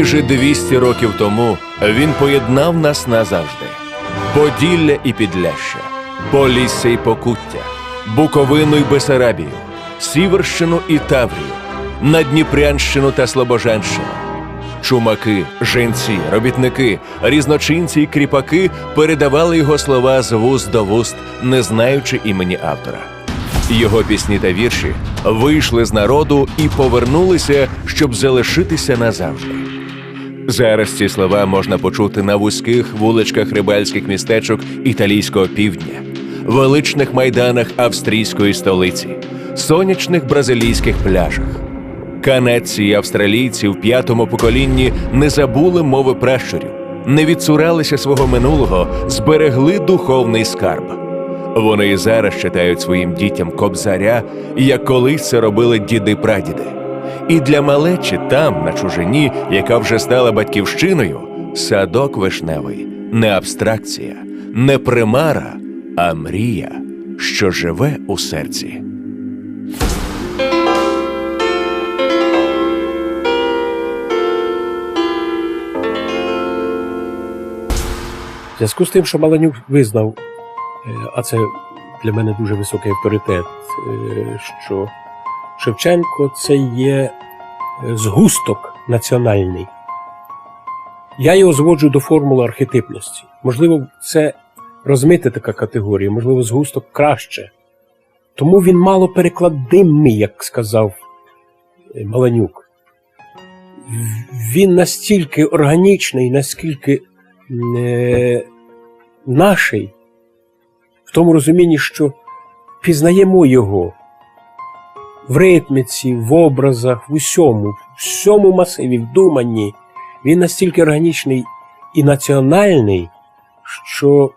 Майже 200 років тому він поєднав нас назавжди: Поділля і Підляща, Полісся і Покуття, Буковину і Бесарабію, Сіверщину і Таврію, Надніпрянщину та Слобожанщину. Чумаки, женці, робітники, різночинці і кріпаки передавали його слова з вуст до вуст, не знаючи імені автора. Його пісні та вірші вийшли з народу і повернулися, щоб залишитися назавжди. Зараз ці слова можна почути на вузьких вуличках рибальських містечок італійського півдня, величних майданах австрійської столиці, сонячних бразилійських пляжах. Канадці і австралійці в п'ятому поколінні не забули мови пращурів, не відцуралися свого минулого, зберегли духовний скарб. Вони і зараз читають своїм дітям кобзаря, як колись це робили діди-прадіди. І для малечі там, на чужині, яка вже стала батьківщиною, садок вишневий не абстракція, не примара, а мрія, що живе у серці. Зв'язку з тим, що Маланюк визнав, е, а це для мене дуже високий авторитет, е, що Шевченко це є е, згусток національний. Я його зводжу до формули архетипності. Можливо, це розмита така категорія, можливо, згусток краще. Тому він мало перекладимий, як сказав е, Маланюк. Він настільки органічний, наскільки е, наший, в тому розумінні, що пізнаємо його в ритміці, в образах, в усьому, в всьому масиві, в думанні. Він настільки органічний і національний, що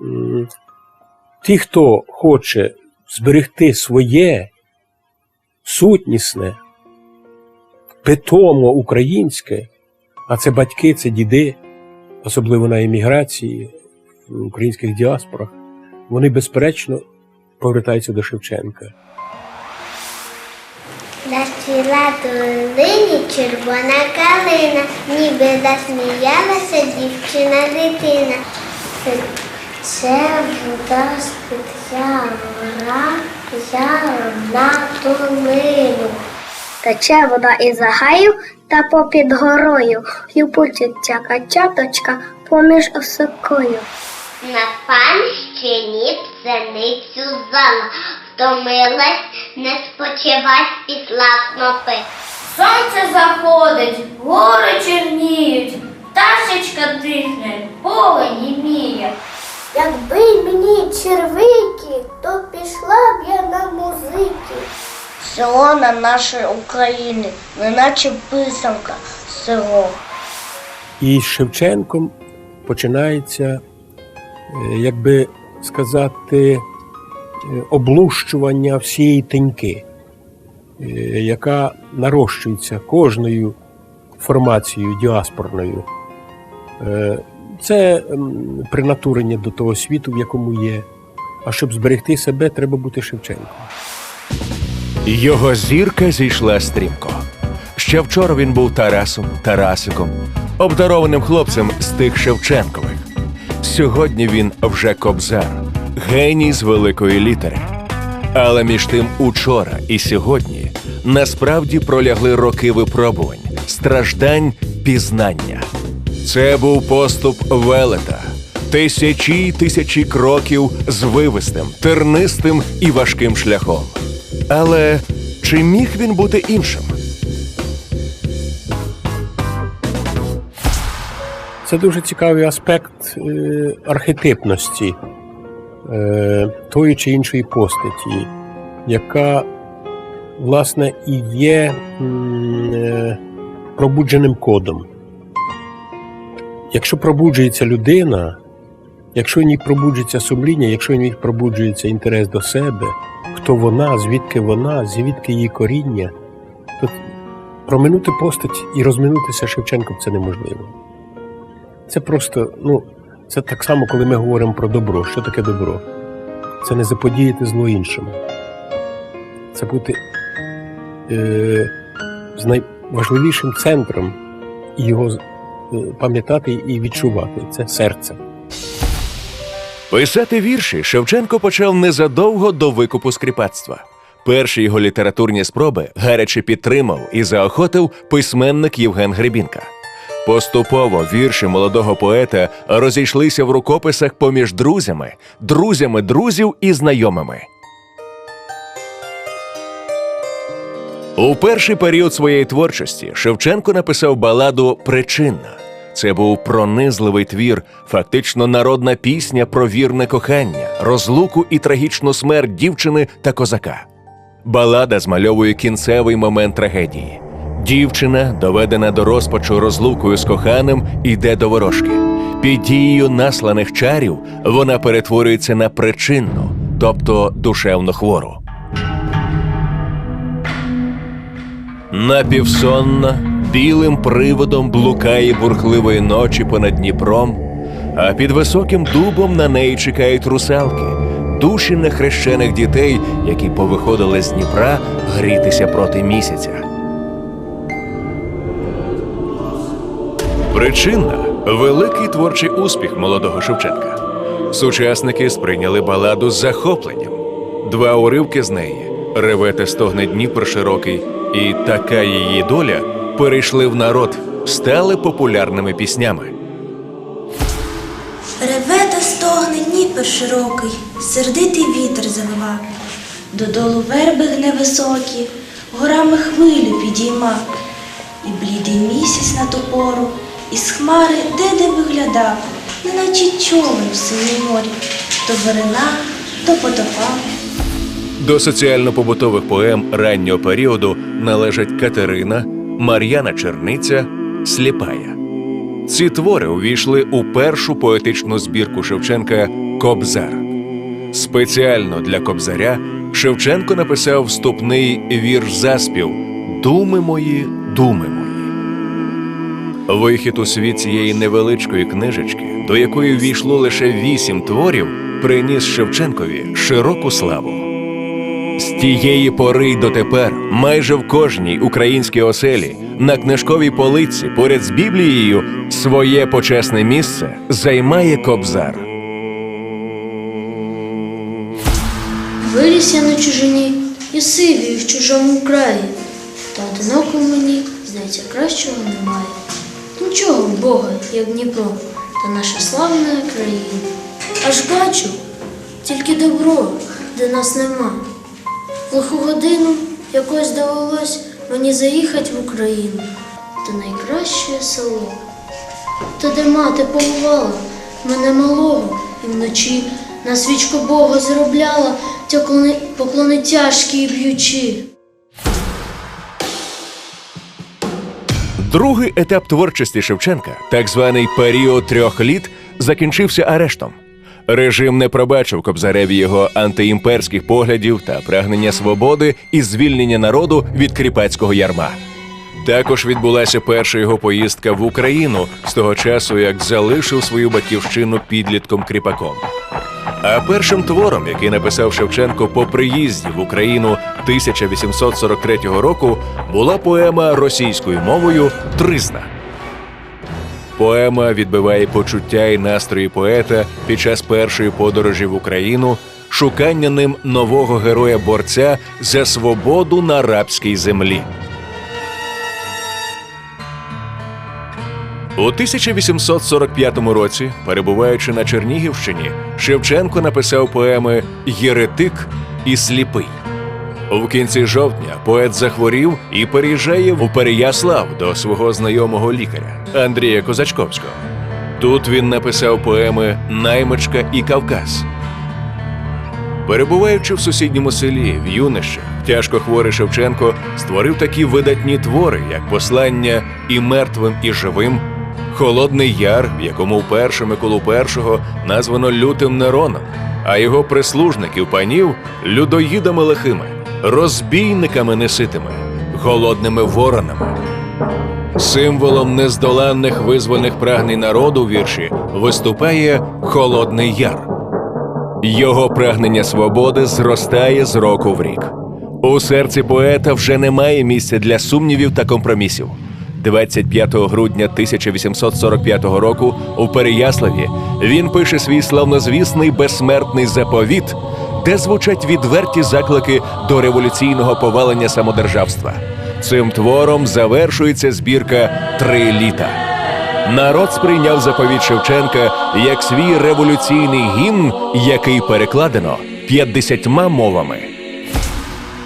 м, ті, хто хоче зберегти своє сутнісне, питомо українське, а це батьки, це діди, особливо на еміграції, в українських діаспорах, вони безперечно повертаються до Шевченка. Зацвіла долині червона калина, ніби засміялася дівчина дитина. Це вода з-під на долину. Тече вода із загаю та попід горою, Любучиться качаточка поміж осокою. На панщині пшеницю зала, втомилась, не спочивать післа снопи. Сонце заходить, гори чорніють, пташечка дихне, поле німіє. Якби мені червики, то пішла б я на музики. Село на нашій Україні, неначе писанка село. І з Шевченком починається, е, як би сказати, облущування всієї теньки, е, яка нарощується кожною формацією діаспорною. Е, Це принатурення до того світу, в якому є. А щоб зберегти себе, треба бути Шевченком. Його зірка зійшла стрімко. Ще вчора він був Тарасом, Тарасиком, обдарованим хлопцем з тих Шевченкових. Сьогодні він вже кобзар, геній з великої літери. Але між тим учора і сьогодні насправді пролягли роки випробувань, страждань, пізнання. Це був поступ велета, тисячі й тисячі кроків з вивистим, тернистим і важким шляхом. Але чи міг він бути іншим? Це дуже цікавий аспект е, архетипності тої чи іншої постаті, яка, власне, і є е, пробудженим кодом. Якщо пробуджується людина, якщо в ній пробуджується сумління, якщо в ній пробуджується інтерес до себе, хто вона, звідки вона, звідки її коріння, то проминути постать і розминутися Шевченком це неможливо. Це просто, ну, це так само, коли ми говоримо про добро. Що таке добро? Це не заподіяти зло іншому. Це бути е, з найважливішим центром і його е, пам'ятати і відчувати. Це серце. Писати вірші Шевченко почав незадовго до викупу скріпацтва. Перші його літературні спроби гаряче підтримав і заохотив письменник Євген Гребінка. Поступово вірші молодого поета розійшлися в рукописах поміж друзями, друзями друзів і знайомими. У перший період своєї творчості Шевченко написав баладу Причинна. Це був пронизливий твір, фактично народна пісня про вірне кохання, розлуку і трагічну смерть дівчини та козака. Балада змальовує кінцевий момент трагедії. Дівчина, доведена до розпачу розлукою з коханим, іде до ворожки. Під дією насланих чарів вона перетворюється на причинну, тобто душевно хвору. Напівсонна, білим приводом блукає бурхливої ночі понад Дніпром, а під високим дубом на неї чекають русалки, душі нехрещених дітей, які повиходили з Дніпра грітися проти місяця. Причина великий творчий успіх молодого Шевченка. Сучасники сприйняли баладу з захопленням. Два уривки з неї реве та стогне Дніпр широкий, і така її доля перейшли в народ, стали популярними піснями. Реве та стогне Дніпер широкий, сердитий вітер завива. Додолу верби гне високі, горами хвилю підійма. І блідий місяць на ту пору, із хмари де-де виглядав, неначе човен в синій морі, то берена, то потопав. До соціально-побутових поем раннього періоду належать Катерина, Мар'яна Черниця, Сліпая. Ці твори увійшли у першу поетичну збірку Шевченка Кобзар. Спеціально для Кобзаря Шевченко написав вступний вірш заспів Думи мої, думи. Вихід у світ цієї невеличкої книжечки, до якої ввійшло лише вісім творів, приніс Шевченкові широку славу. З тієї пори й дотепер майже в кожній українській оселі на книжковій полиці поряд з Біблією своє почесне місце займає кобзар. Виріс я на чужині і сивію в чужому краї, та одиноко мені, здається, кращого немає. Нічого в Бога, як Дніпро, та наша славна країна. Аж бачу тільки добро, де нас нема. В лиху годину якось довелось мені заїхати в Україну, та найкраще село. Та де мати поховала мене малого, і вночі на свічку Бога зробляла поклони тяжкі і б'ючі. Другий етап творчості Шевченка, так званий період трьох літ, закінчився арештом. Режим не пробачив Кобзареві його антиімперських поглядів та прагнення свободи і звільнення народу від кріпацького ярма. Також відбулася перша його поїздка в Україну з того часу, як залишив свою батьківщину підлітком кріпаком. А першим твором, який написав Шевченко по приїзді в Україну 1843 року, була поема російською мовою Тризна. Поема відбиває почуття і настрої поета під час першої подорожі в Україну, шукання ним нового героя борця за свободу на рабській землі. У 1845 році, перебуваючи на Чернігівщині, Шевченко написав поеми Єретик і Сліпий. У кінці жовтня поет захворів і переїжджає в Переяслав до свого знайомого лікаря Андрія Козачковського. Тут він написав поеми Наймичка і Кавказ. Перебуваючи в сусідньому селі в юнищах, тяжко хворий Шевченко створив такі видатні твори, як послання і мертвим, і живим, Холодний Яр, в якому вперше Миколу І названо лютим Нероном, а його прислужників панів людоїдами лихими, розбійниками неситими, голодними воронами. Символом нездоланних визвольних прагнень народу вірші виступає Холодний Яр. Його прагнення свободи зростає з року в рік. У серці поета вже немає місця для сумнівів та компромісів. 25 грудня 1845 року у Переяславі він пише свій славнозвісний безсмертний заповіт, де звучать відверті заклики до революційного повалення самодержавства. Цим твором завершується збірка Три літа. Народ сприйняв заповіт Шевченка як свій революційний гімн, який перекладено 50 мовами.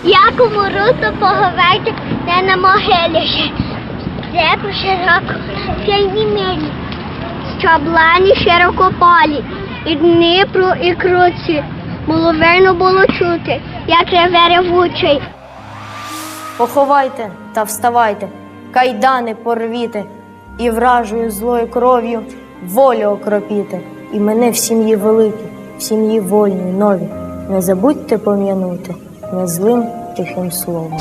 Як умру, поговорити не на могилі. Де по сильні милі, Щаблані широкополі, і Дніпру, і круці. Було верно було чути, як реве ревучий. Поховайте та вставайте, кайдани порвіте, і вражою злою кров'ю волю окропіте, і мене в сім'ї великій, в сім'ї вольній нові. Не забудьте пом'янути не злим тихим словом.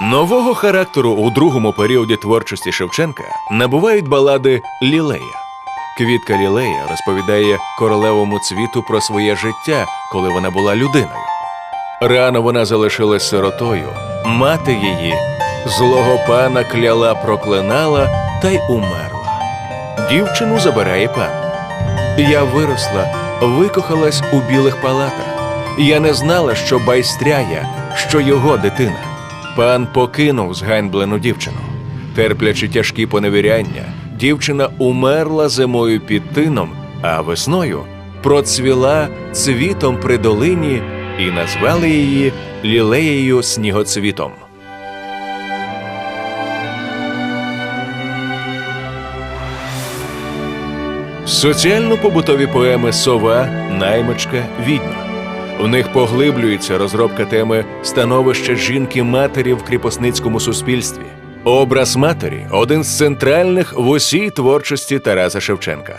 Нового характеру у другому періоді творчості Шевченка набувають балади Лілея. Квітка Лілея розповідає королевому цвіту про своє життя, коли вона була людиною. Рано вона залишилась сиротою, мати її злого пана кляла, проклинала та й умерла. Дівчину забирає пан. Я виросла, викохалась у білих палатах. Я не знала, що байстряя, що його дитина. Пан покинув зганьблену дівчину. Терплячи тяжкі поневіряння, дівчина умерла зимою під тином, а весною процвіла цвітом при долині і назвали її лілеєю снігоцвітом. Соціально-побутові поеми Сова, Наймичка, Відьма. У них поглиблюється розробка теми становища жінки-матері в кріпосницькому суспільстві. Образ матері один з центральних в усій творчості Тараса Шевченка.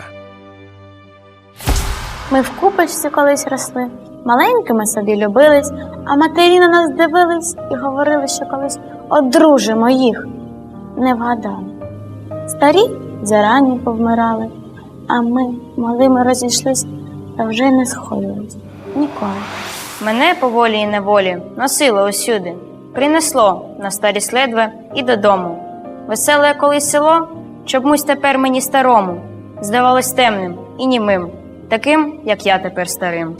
Ми в купочці колись росли, маленькими собі любились, а матері на нас дивились і говорили, що колись одружимо їх. Не вгадали. Старі зарані повмирали, а ми малими розійшлись та вже не сходились. Ніколи. Мене по волі і неволі носило усюди, принесло на старість ледве і додому. Веселе колись село, чомусь тепер мені старому, здавалось темним і німим, таким, як я тепер старим.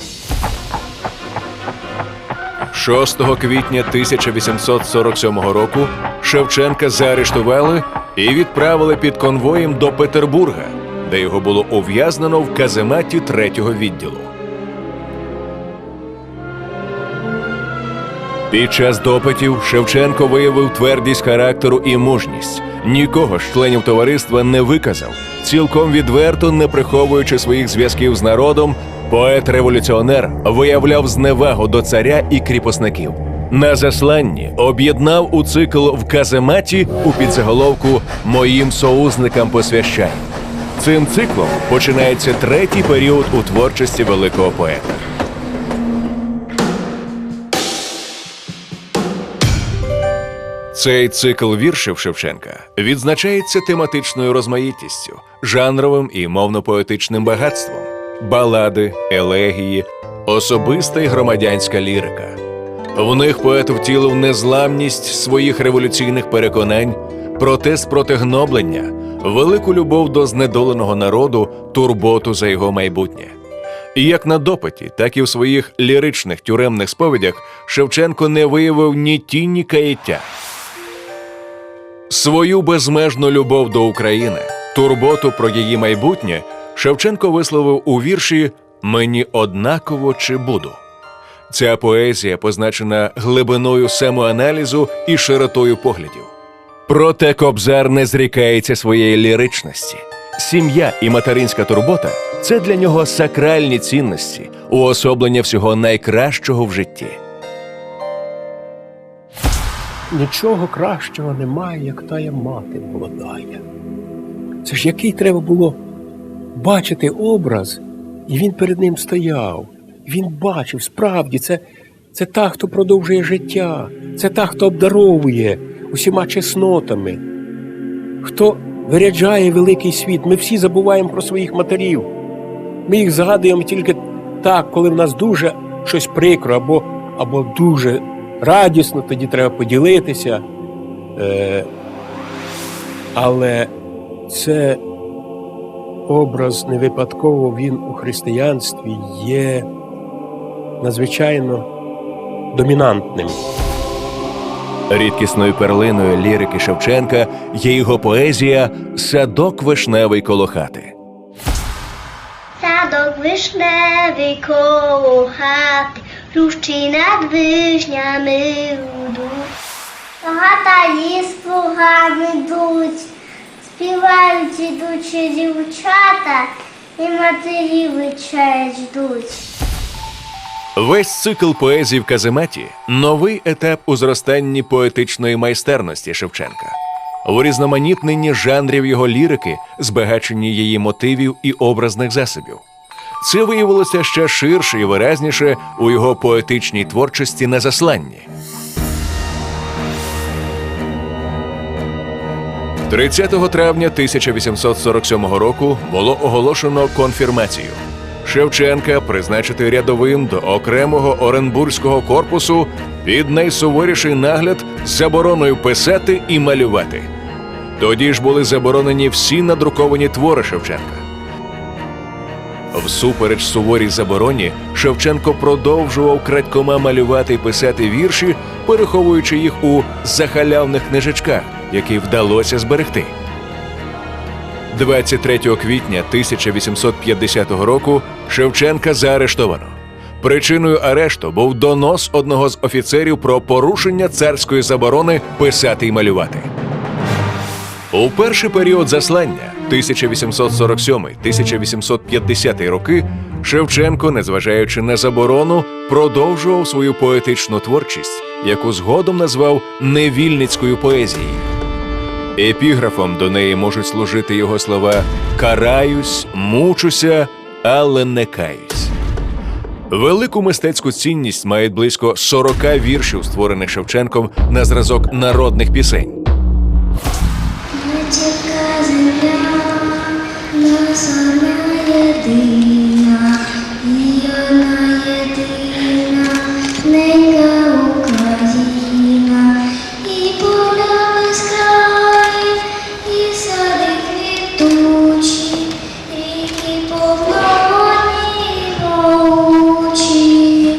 6 квітня 1847 року Шевченка заарештували і відправили під конвоєм до Петербурга, де його було ув'язнено в казематі третього відділу. Під час допитів Шевченко виявив твердість характеру і мужність. Нікого з членів товариства не виказав, цілком відверто не приховуючи своїх зв'язків з народом, поет-революціонер виявляв зневагу до царя і кріпосників. На засланні об'єднав у цикл в казематі у підзаголовку Моїм союзникам посвящаю. Цим циклом починається третій період у творчості великого поета. Цей цикл віршів Шевченка відзначається тематичною розмаїтістю, жанровим і мовно-поетичним багатством, балади, елегії, особиста і громадянська лірика. В них поет втілив незламність своїх революційних переконань, протест проти гноблення, велику любов до знедоленого народу, турботу за його майбутнє. І як на допиті, так і в своїх ліричних тюремних сповідях Шевченко не виявив ні тіні каяття. Свою безмежну любов до України, турботу про її майбутнє Шевченко висловив у вірші Мені однаково чи буду. Ця поезія позначена глибиною самоаналізу і широтою поглядів. Проте Кобзар не зрікається своєї ліричності. Сім'я і материнська турбота це для нього сакральні цінності, уособлення всього найкращого в житті. Нічого кращого немає, як тая мати молодая. Це ж який треба було бачити образ, і він перед ним стояв. Він бачив, справді, це, це та, хто продовжує життя, це та, хто обдаровує усіма чеснотами, хто виряджає великий світ. Ми всі забуваємо про своїх матерів. Ми їх згадуємо тільки так, коли в нас дуже щось прикро або, або дуже радісно, тоді треба поділитися. Е, але це образ не випадково він у християнстві є надзвичайно домінантним. Рідкісною перлиною лірики Шевченка є його поезія Садок вишневий коло хати. Садок вишневий коло хати, рущі над вишнями гудуть. Гатаї з плугами йдуть, співають ідучі дівчата, і матері вечерять ждуть. Весь цикл поезії в казематі новий етап у зростанні поетичної майстерності Шевченка, у різноманітненні жанрів його лірики, збагаченні її мотивів і образних засобів. Це виявилося ще ширше і виразніше у його поетичній творчості на засланні. 30 травня 1847 року було оголошено конфірмацію. Шевченка призначити рядовим до окремого Оренбурзького корпусу під найсуворіший нагляд з забороною писати і малювати. Тоді ж були заборонені всі надруковані твори Шевченка. Всупереч суворій забороні, Шевченко продовжував крадькома малювати і писати вірші, переховуючи їх у захалявних книжечках, які вдалося зберегти. 23 квітня 1850 року Шевченка заарештовано. Причиною арешту був донос одного з офіцерів про порушення царської заборони писати і малювати. У перший період заслання 1847-1850 роки Шевченко, незважаючи на заборону, продовжував свою поетичну творчість, яку згодом назвав невільницькою поезією. Епіграфом до неї можуть служити його слова Караюсь, мучуся, але не каюсь. Велику мистецьку цінність мають близько 40 віршів, створених Шевченком на зразок народних пісень. Наша єдина, і єдина, ненька Україна, і поля безкраї, і сади квітучі, ріки повноводні і.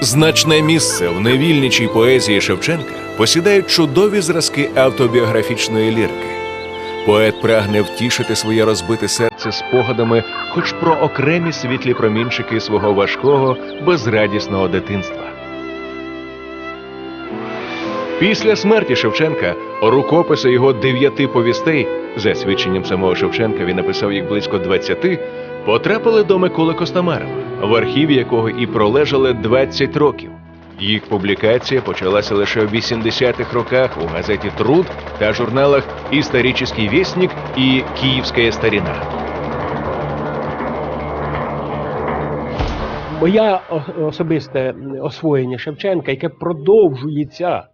Значне місце в невільничій поезії Шевченка посідають чудові зразки автобіографічної лірики. Поет прагне втішити своє розбите серце спогадами, хоч про окремі світлі промінчики свого важкого, безрадісного дитинства. Після смерті Шевченка рукописи його дев'яти повістей, за свідченням самого Шевченка, він написав їх близько 20, потрапили до Миколи Костомарова, в архіві якого і пролежали 20 років. Їх публікація почалася лише в 80-х роках у газеті Труд та журналах «Історический вестник» і Київська старіна. Моя особисте освоєння Шевченка, яке продовжується.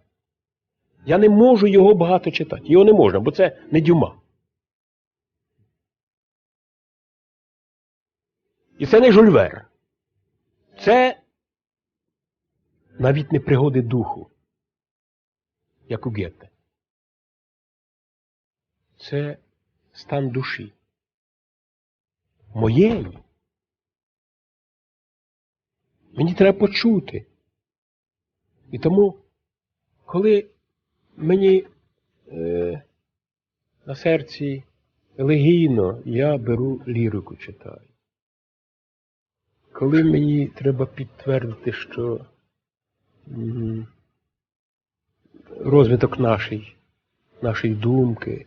Я не можу його багато читати. Його не можна, бо це не дюма. І це не жульвер. Це навіть не пригоди духу, як у Гетте. Це стан душі. Моєї. Мені треба почути. І тому, коли мені е, на серці елегійно, я беру лірику читаю. Коли мені треба підтвердити, що розвиток нашої, нашої думки,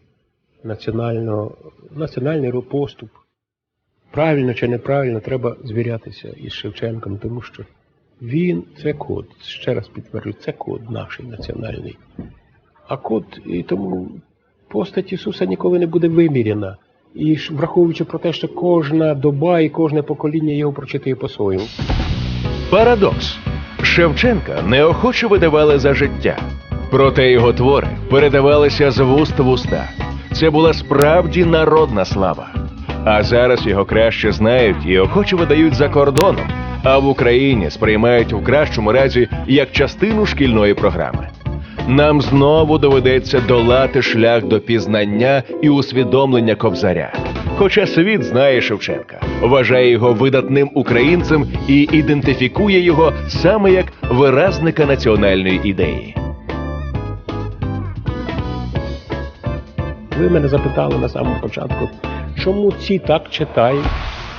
національного, національний поступ, правильно чи неправильно, треба звірятися із Шевченком, тому що він це код, ще раз підтверджую, це код наш національний. А код, і тому постать Ісуса ніколи не буде виміряна. І враховуючи про те, що кожна доба і кожне покоління його прочитає по-своєму. Парадокс. Шевченка неохоче видавали за життя. Проте його твори передавалися з вуст в уста. Це була справді народна слава. А зараз його краще знають і охоче видають за кордоном, а в Україні сприймають в кращому разі як частину шкільної програми. Нам знову доведеться долати шлях до пізнання і усвідомлення кобзаря. Хоча світ знає Шевченка, вважає його видатним українцем і ідентифікує його саме як виразника національної ідеї. Ви мене запитали на самому початку, чому ці так читають,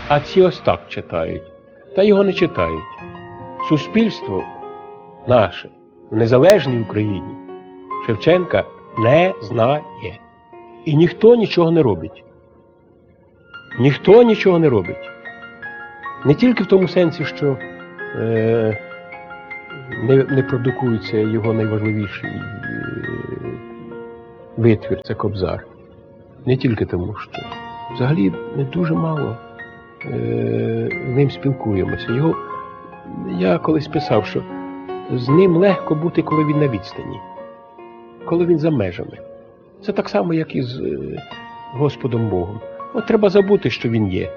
а ці ось так читають. Та його не читають. Суспільство наше в незалежній Україні Шевченка не знає. І ніхто нічого не робить. Ніхто нічого не робить. Не тільки в тому сенсі, що е, не, не продукується його найважливіший е, витвір це кобзар. Не тільки тому, що взагалі ми дуже мало е, ним спілкуємося. Його, я колись писав, що з ним легко бути, коли він на відстані, коли він за межами. Це так само, як і з е, Господом Богом. От треба забути, що він є.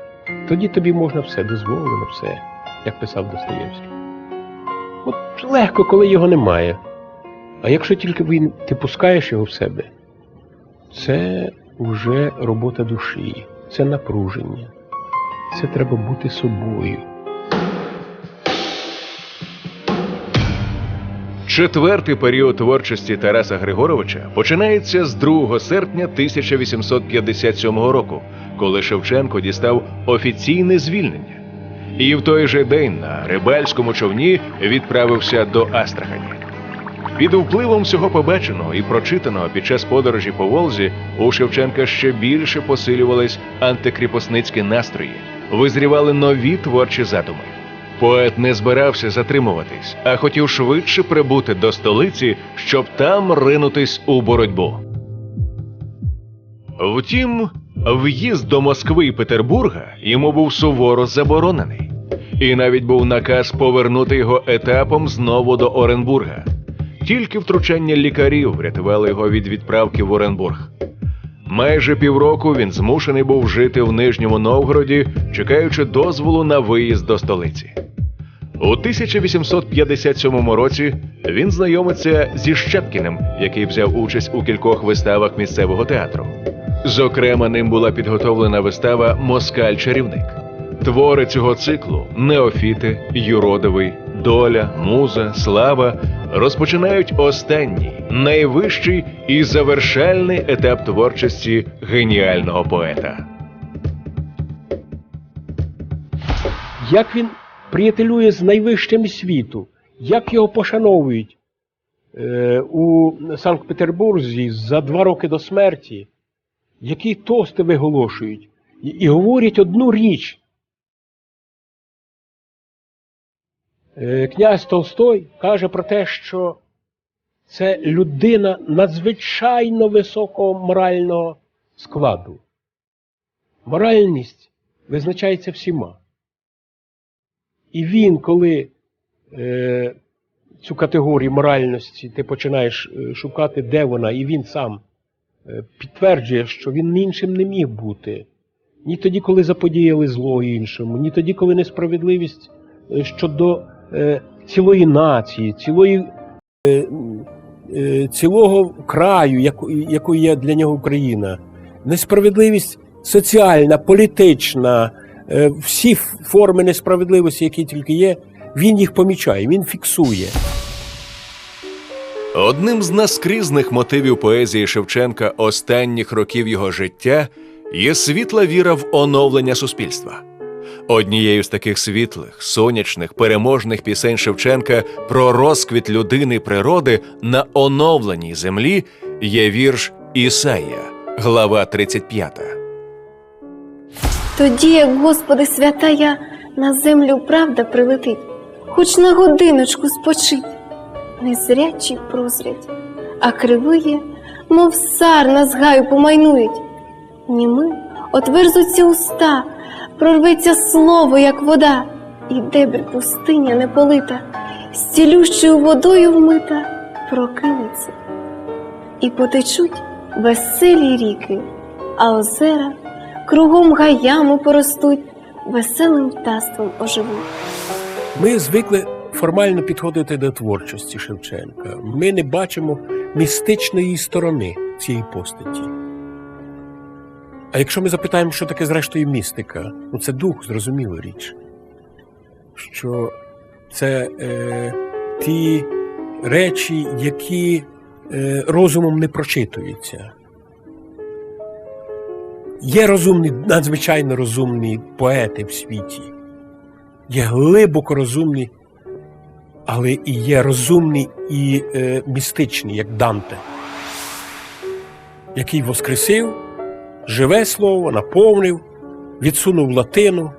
Тоді тобі можна все, дозволено все, як писав Достоєвський. От легко, коли його немає. А якщо тільки він, ти пускаєш його в себе, це вже робота душі, це напруження. Це треба бути собою. Четвертий період творчості Тараса Григоровича починається з 2 серпня 1857 року, коли Шевченко дістав офіційне звільнення. І в той же день на рибальському човні відправився до Астрахані. Під впливом всього побаченого і прочитаного під час подорожі по Волзі у Шевченка ще більше посилювались антикріпосницькі настрої, визрівали нові творчі задуми. Поет не збирався затримуватись, а хотів швидше прибути до столиці, щоб там ринутись у боротьбу. Втім, в'їзд до Москви і Петербурга йому був суворо заборонений, і навіть був наказ повернути його етапом знову до Оренбурга. Тільки втручання лікарів врятували його від відправки в Оренбург. Майже півроку він змушений був жити в Нижньому Новгороді, чекаючи дозволу на виїзд до столиці. У 1857 році він знайомиться зі Щепкіним, який взяв участь у кількох виставах місцевого театру. Зокрема, ним була підготовлена вистава Москаль-чарівник. Твори цього циклу Неофіти, Юродовий, Доля, Муза, Слава розпочинають останній, найвищий і завершальний етап творчості геніального поета. Як він приятелює з найвищими світу, як його пошановують е, у Санкт-Петербурзі за два роки до смерті, які тости виголошують, і, і говорять одну річ. Князь Толстой каже про те, що це людина надзвичайно високого морального складу. Моральність визначається всіма. І він, коли е, цю категорію моральності ти починаєш е, шукати, де вона, і він сам е, підтверджує, що він іншим не міг бути. Ні тоді, коли заподіяли зло іншому, ні тоді, коли несправедливість е, щодо е, цілої нації, цілої, е, е, цілого краю, яко- якою є для нього Україна, несправедливість соціальна, політична, е, всі форми несправедливості, які тільки є, він їх помічає, він фіксує. Одним з наскрізних мотивів поезії Шевченка останніх років його життя є світла віра в оновлення суспільства. Однією з таких світлих, сонячних, переможних пісень Шевченка про розквіт людини природи на оновленій землі є вірш Ісая, глава 35. Тоді, як Господи святая, на землю правда прилетить, хоч на годиночку спочить, незрячі прозрять, а кривиє, мов сар на згаю помайнують. Німи отверзуться уста, прорветься слово, як вода, і дебр пустиня неполита, з цілющою водою вмита, прокинеться. І потечуть веселі ріки, а озера кругом гаями поростуть, веселим птаством оживуть. Ми звикли формально підходити до творчості Шевченка. Ми не бачимо містичної сторони цієї постаті. А якщо ми запитаємо, що таке зрештою містика, ну це дух, зрозуміла річ. Що це е, ті речі, які е, розумом не прочитуються. Є розумні, надзвичайно розумні поети в світі, є глибоко розумні, але і є розумні і е, містичні, як Данте, який воскресив, живе слово, наповнив, відсунув латину,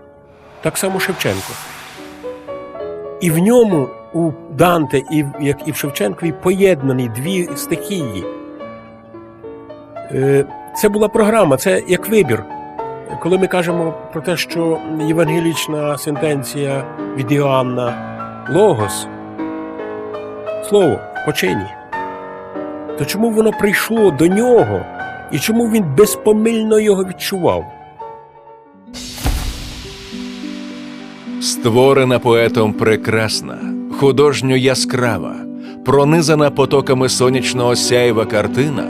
так само Шевченко. І в ньому у Данте, і, як і в Шевченкові, поєднані дві стихії. Е, Це була програма, це як вибір. Коли ми кажемо про те, що євангелічна сентенція від Іоанна Логос, слово почині, то чому воно прийшло до нього і чому він безпомильно його відчував? Створена поетом прекрасна, художньо яскрава, пронизана потоками сонячного сяйва картина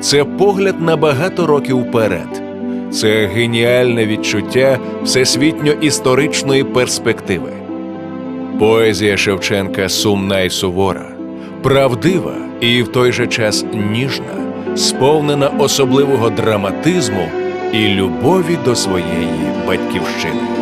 це погляд на багато років вперед. Це геніальне відчуття всесвітньо-історичної перспективи. Поезія Шевченка сумна і сувора, правдива і в той же час ніжна, сповнена особливого драматизму і любові до своєї батьківщини.